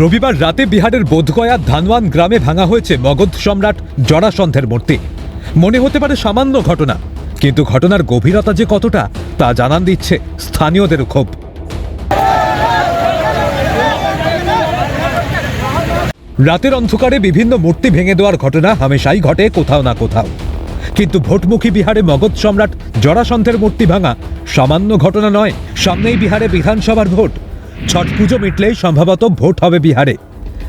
রবিবার রাতে বিহারের বোধগয়া ধানওয়ান গ্রামে ভাঙা হয়েছে মগধ সম্রাট জরাসন্ধের মূর্তি। মনে হতে পারে সামান্য ঘটনা, কিন্তু ঘটনার গভীরতা যে কতটা, তা জানান দিচ্ছে স্থানীয়দের ক্ষোভ। রাতের অন্ধকারে বিভিন্ন মূর্তি ভেঙে দেওয়ার ঘটনা হামেশাই ঘটে কোথাও না কোথাও। কিন্তু ভোটমুখী বিহারে মগধ সম্রাট জরাসন্ধের মূর্তি ভাঙা সামান্য ঘটনা নয়, সামনেই বিহারে বিধানসভার ভোট। ছট পুজো মিটলেই সম্ভবত ভোট হবে বিহারে।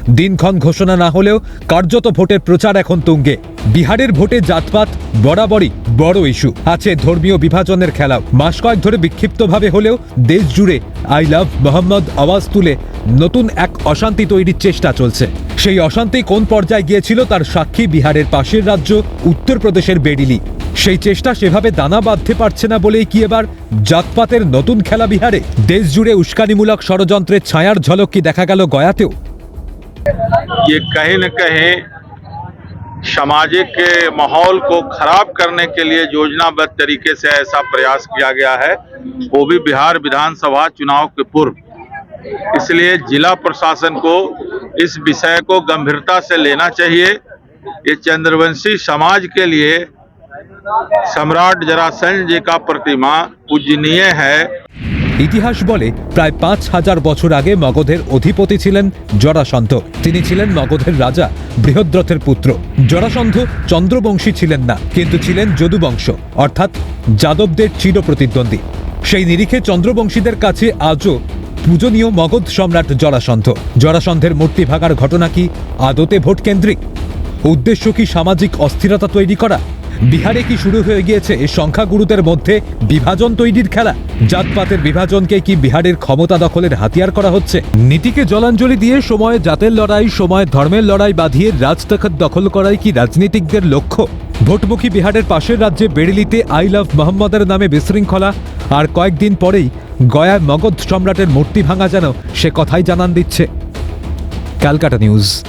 দিনক্ষণ ঘোষণা না হলেও কার্যত ভোটের প্রচার এখন তুঙ্গে। বিহারের ভোটে জাতপাত বরাবরই বড় ইস্যু। আছে ধর্মীয় বিভাজনের খেলাও। মাস কয়েক ধরে বিক্ষিপ্তভাবে হলেও দেশ জুড়ে আই লাভ মোহাম্মদ আওয়াজ তুলে নতুন এক অশান্তি তৈরির চেষ্টা চলছে। সেই অশান্তি কোন পর্যায়ে গিয়েছিল তার সাক্ষী বিহারের পাশের রাজ্য উত্তরপ্রদেশের বেডিলি সেই চেষ্টা সেভাবে দানা বাঁধতে পারছে না বলেই কি এবার জাতপাতের নতুন খেলা বিহারে দেশ জুড়ে উস্কানিমূলক ষড়যন্ত্রের ছায়ার ঝলক কি দেখা গেল গয়াতেও ये कहीं न कहीं सामाजिक माहौल को खराब करने के लिए योजनाबद्ध तरीके से ऐसा प्रयास किया गया है वो भी बिहार विधानसभा चुनाव के पूर्व इसलिए जिला प्रशासन को इस विषय को गंभीरता से लेना चाहिए ये चंद्रवंशी समाज के लिए সম্রাট জরাসঞ্জ কা প্রতিমা পূজনীয় হ্যায় ইতিহাস বলে প্রায় পাঁচ হাজার বছর আগে মগধের অধিপতি ছিলেন জরাসন্ধ। তিনি ছিলেন মগধের রাজা, বৃহদ্রথের পুত্র। জরাসন্ধ চন্দ্রবংশী ছিলেন না, কিন্তু ছিলেন যদুবংশ, অর্থাৎ যাদবদের চিরপ্রতিদ্বন্দ্বী। সেই নিরিখে চন্দ্রবংশীদের কাছে আজও পূজনীয় মগধ সম্রাট জরাসন্ধ। জরাসন্ধের মূর্তি ভাঙার ঘটনা কি আদতে ভোট ভোটকেন্দ্রিক? উদ্দেশ্য কি সামাজিক অস্থিরতা তৈরি করা? বিহারে কি শুরু হয়ে গিয়েছে সংখ্যাগুরুদের মধ্যে বিভাজন তৈরির খেলা? জাতপাতের বিভাজনকে কি বিহারের ক্ষমতা দখলের হাতিয়ার করা হচ্ছে? নীতিকে জলাঞ্জলি দিয়ে সময়ে, জাতের লড়াই, সময়, ধর্মের লড়াই বাঁধিয়ে রাজতখত দখল করাই কি রাজনীতিকদের লক্ষ্য? ভোটমুখী বিহারের পাশের রাজ্যে বেরেলিতে আই লাভ মোহাম্মদের নামে বিশৃঙ্খলা, আর কয়েকদিন পরেই গয়ায় মগধ সম্রাটের মূর্তি ভাঙা যেন সে কথাই জানান দিচ্ছে। ক্যালকাটা নিউজ।